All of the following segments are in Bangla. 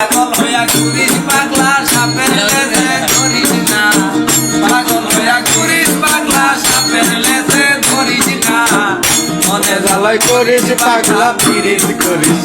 পাগল হইয়া ঘুরিস পাগলা সাপের লেজে ধরিস না পাগল হইয়া ঘুরিস পাগলা সাপের লেজে ধরিস না মনে জ্বালাই করিস পাগলা পিরিত করিস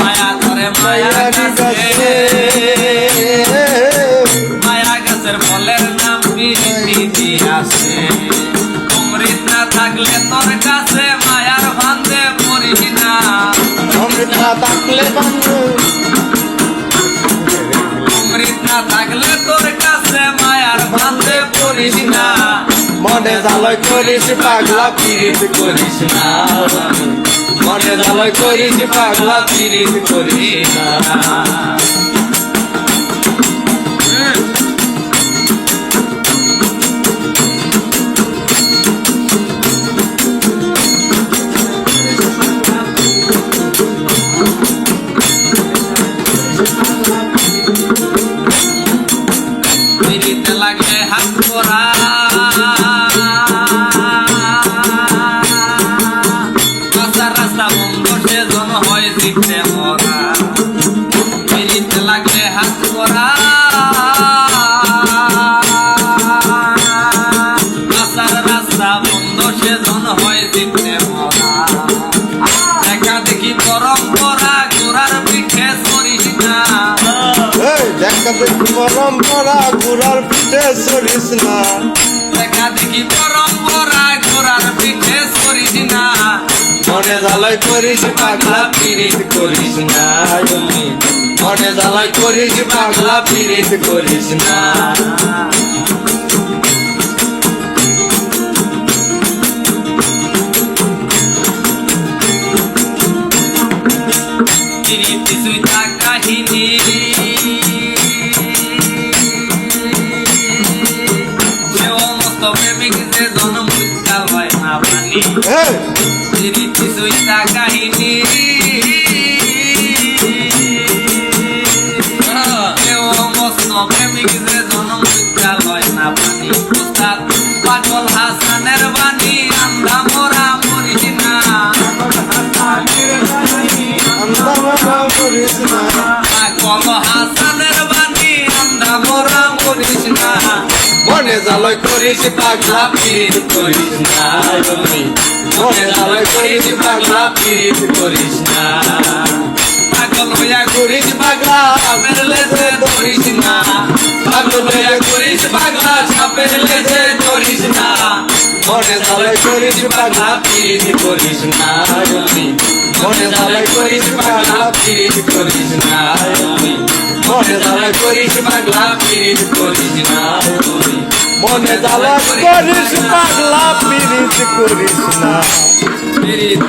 মায়া ধরে মায়া মায়ারি গাছে। গাছে। মায়া গাছের ফলের নাম পিরিতি দিয়াছে অমৃত না থাকলে তোর কাছে মায়ার ভান্দে মরিস না অমৃত না থাকলে বান্ধব অমৃত না থাকলে তোর কাছে মায়ার ভান্দে পড়িস না মনে জ্বালাই করিস, পাগলা পিরিত করিস না। মনে জ্বালাই করিস, পাগলা পিরিত করিস না। লাগলে হাত করা দিতে মরা পিড়িতে লাগলে হাত করা কাঁচা রাস্তা বন্ধ সেজন হয় দিতে মরা। দেখা দেখি পরম্পরা ঘোড়ার পিঠে সরিস না দেখা দেখি পরম্পরা ঘুরার পিঠে সরিস না দেখা দেখি পরম্পরা ঘোড়ার পিঠে সরিস মনে জ্বালাই করিস, পাগলা পিরিত করিস না মনে জ্বালাই করিস, পাগলা পিরিত করিস না। প্রীতি প্রীতি সুইতা কাহিনী প্রেমিক যে জন্ম হয় না পানি উস্তাদ পাগল হাসানের বাণী আন্ধা মোরা মরিস না পাগল হাসানের বাণী আন্ধা মোরা মরিস না মনে জ্বালাই করিস, পাগলা পিরিত করিস না মনে জ্বালাই করিস, পাগলা পিরিত করিস না। পাগল হইয়া করিস পাগলা সাপের লেজে ধরিস না। পাগল হইয়া করিস পাগলা সাপের লেজে ধরিস না। মনে জ্বালাই করিস, পাগলা পিরিত করিস না মনে জ্বালাই করিস, পাগলা পিরিত করিস না মনে জ্বালাই করিস পাগলা পিরিত করিস না মনে জ্বালা করিস পাগলা পিরিত করিস না। পিরিত।